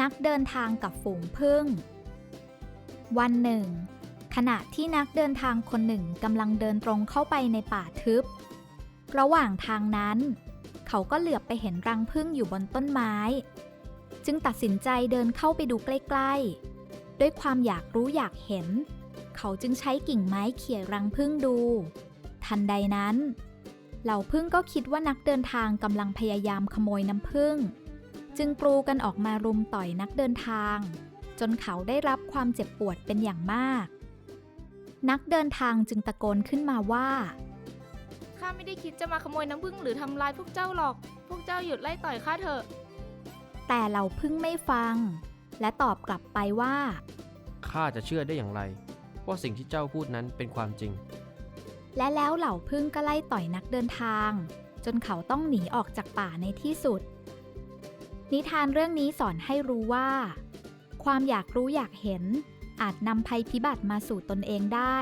นักเดินทางกับฝูงผึ้งวันหนึ่ง ขณะที่นักเดินทางคนหนึ่งกำลังเดินตรงเข้าไปในป่าทึบ ระหว่างทางนั้น เขาก็เหลือบไปเห็นรังผึ้งอยู่บนต้นไม้ จึงตัดสินใจเดินเข้าไปดูใกล้ ๆ ด้วยความอยากรู้อยากเห็น เขาจึงใช้กิ่งไม้เขี่ยรังผึ้งดู ทันใดนั้น เหล่าผึ้งก็คิดว่านักเดินทางกำลังพยายามขโมยน้ำผึ้ง จึงกรูกันออกมารุมต่อยนักเดินทาง จนเขาได้รับความเจ็บปวดเป็นอย่างมาก นักเดินทางจึงตะโกนขึ้นมาว่าข้าไม่ได้คิดจะมาขโมยน้ำผึ้งหรือทำลายพวกเจ้าหรอก พวกเจ้าหยุดไล่ต่อยข้าเถอะ แต่เหล่าผึ้งไม่ฟัง และตอบกลับไปว่า ข้าจะเชื่อได้อย่างไร ว่าสิ่งที่เจ้าพูดนั้นเป็นความจริง และแล้วเหล่าผึ้งก็ไล่ต่อยนักเดินทาง จนเขาต้องหนีออกจากป่าในที่สุด นิทานเรื่องนี้สอนให้รู้ว่า ความอยากรู้อยากเห็น อาจนำภัยพิบัติมาสู่ตนเองได้